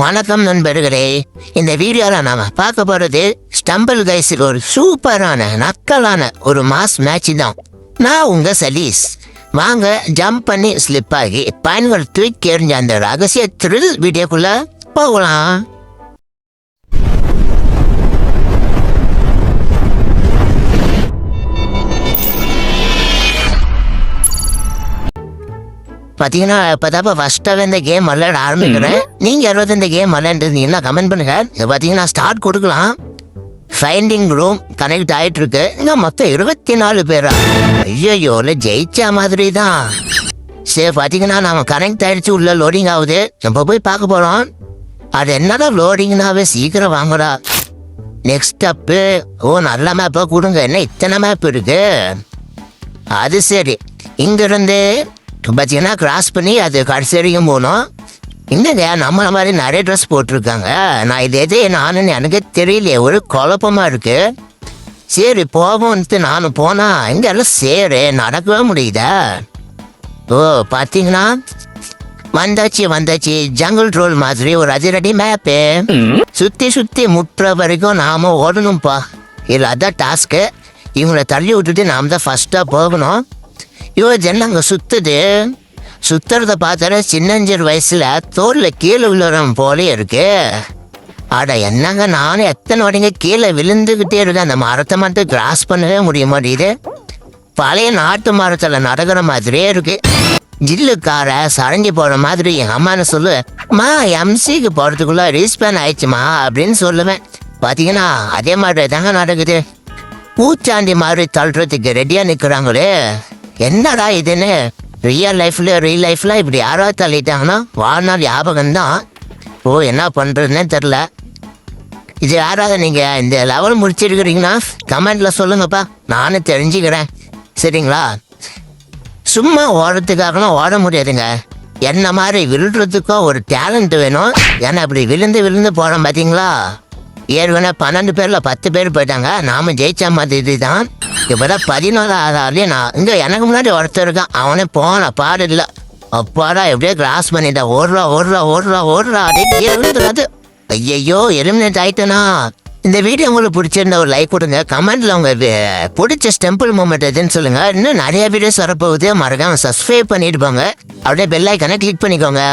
வணக்கம் நண்பர்களே. இந்த வீடியோவில் நாம பார்க்க போறது ஸ்டம்பிள் கைஸுக்கு ஒரு சூப்பரான நக்கலான ஒரு மாஸ் மேட்ச் தான். நான் உங்க சலீஸ் வாங்க ஜம்ப் பண்ணி ஸ்லிப் ஆகி பயன்கள் தூக்கி எறிஞ்ச அந்த ரகசிய த்ரில் வீடியோக்குள்ள போகலாம். பார்த்தீங்கன்னா இப்போதான் ஃபர்ஸ்ட்டாகவே இந்த கேம் விளையாட ஆரம்பிக்கிறேன். நீங்கள் யாராவது இந்த கேம் விளையாண்டுருந்தீங்கன்னா கமெண்ட் பண்ணுங்க. இது பார்த்தீங்கன்னா ஸ்டார்ட் கொடுக்கலாம். ஃபைண்டிங் ரூம் கனெக்ட் ஆயிட்டு இருக்கு இங்க மொத்தம் இருபத்தி நாலு பேரா ஐயோ ஜெயிச்ச மாதிரி தான் சரி பார்த்தீங்கன்னா நாம கனெக்ட் ஆயிடுச்சு உள்ள லோடிங் ஆகுது. நம்ம போய் பார்க்க போறோம். அது என்னடா லோடிங்னாவே சீக்கிரம் வாங்குடா நெக்ஸ்ட் ஸ்டெப்பு ஓ நல்ல மேப்பாக கொடுங்க. என்ன இத்தனை மேப் இருக்கு? அது சரி. இங்கிருந்து பார்த்தீங்கன்னா கிராஸ் பண்ணி அது கடைசி வரைக்கும் போகணும் என்னங்க நம்மள மாதிரி நிறைய ட்ரெஸ் போட்டிருக்காங்க. நான் இது எது நானுன்னு எனக்கு தெரியலையே. ஒரு குழப்பமாக இருக்குது சரி போவோம்ட்டு நானும் போனால் இங்கெல்லாம் சரி நடக்கவே முடியுதா? ஓ பார்த்தீங்கன்னா வந்தாச்சு வந்தாச்சு. ஜங்கிள் ரோல் மாதிரி ஒரு அதிரடி மேப்பு சுற்றி சுற்றி முட்டுற வரைக்கும் நாம் ஓடணும்ப்பா இல்லை அதான் டாஸ்க்கு இவங்களை தள்ளி விட்டுட்டு நாம் தான் ஃபஸ்ட்டாக போகணும். ஐயோ ஜன அங்கே சுத்துது. சுத்துறத பார்த்தாலே சின்னஞ்சிறு வயசுல தோல்ல கீழே விழுறவன் போலே இருக்கு. அட என்னங்க நானும் எத்தனை வாட்டிங்க கீழே விழுந்துக்கிட்டே இருக்கேன். அந்த மரத்தை மட்டும் கிராஸ் பண்ணவே முடிய மாட்டேங்குது. பழைய நாட்டு மரத்தில் நடக்கிற மாதிரியே இருக்கு. ஜில்லுக்கார சரஞ்சி போகிற மாதிரி எங்கள் அம்மானு சொல்லு. மா எம்சிக்கு போகிறதுக்குள்ளே ரீஸ்பேன் ஆயிடுச்சுமா அப்படின்னு சொல்லுவேன். பார்த்தீங்கன்னா அதே மாதிரி தாங்க நடக்குது. பூச்சாண்டி மாதிரி தள்ளுறதுக்கு ரெடியாக நிற்கிறாங்களே என்னடா இதுன்னு? ரியல் லைஃப்ல ரியல் லைஃப்ல இப்படி யாராவது தள்ளிட்டாங்கன்னா வாழ்நாள் ஞாபகம் தான் ஓ என்ன பண்றதுன்னே தெரில இது யாராவது நீங்கள் இந்த லெவல் முடிச்சிருக்கிறீங்கன்னா கமெண்டில் சொல்லுங்கப்பா. நானும் தெரிஞ்சுக்கிறேன். சரிங்களா? சும்மா ஓடுறதுக்காகலாம் ஓட முடியாதுங்க. என்ன மாதிரி விழுறதுக்கோ ஒரு டேலண்ட் வேணும். ஏன்னா இப்படி விழுந்து விழுந்து போகிறோம் பார்த்தீங்களா ஏற்கனவே பன்னெண்டு பேரில் பத்து பேர் போயிட்டாங்க. நாம ஜெயிச்ச மாதிரி இதுதான். தான் பதினோராவது நான் இங்கே எனக்கு முன்னாடி ஒருத்தர் இருக்கான். அவனே போன பாடு இல்லை. அப்பாடா எப்படியோ கிராஸ் பண்ணிட்டா ஓடுறா ஓடுறா ஓடுறா ஓடுறா அப்படியே விழுந்துடாது ஐயையோ எலிமினேட் ஆயிட்டனா? இந்த வீடியோ உங்களுக்கு பிடிச்சிருந்தா ஒரு லைக் கொடுங்க. கமெண்ட்ல உங்க பிடிச்ச ஸ்டெம்பிள் மூமெண்ட் எதுன்னு சொல்லுங்க. இன்னும் நிறைய வீடியோஸ் வரப்போகுது. மறக்காம சப்ஸ்கிரைப் பண்ணிட்டு போங்க. அப்படியே பெல் ஐக்கனை கிளிக் பண்ணிக்கோங்க.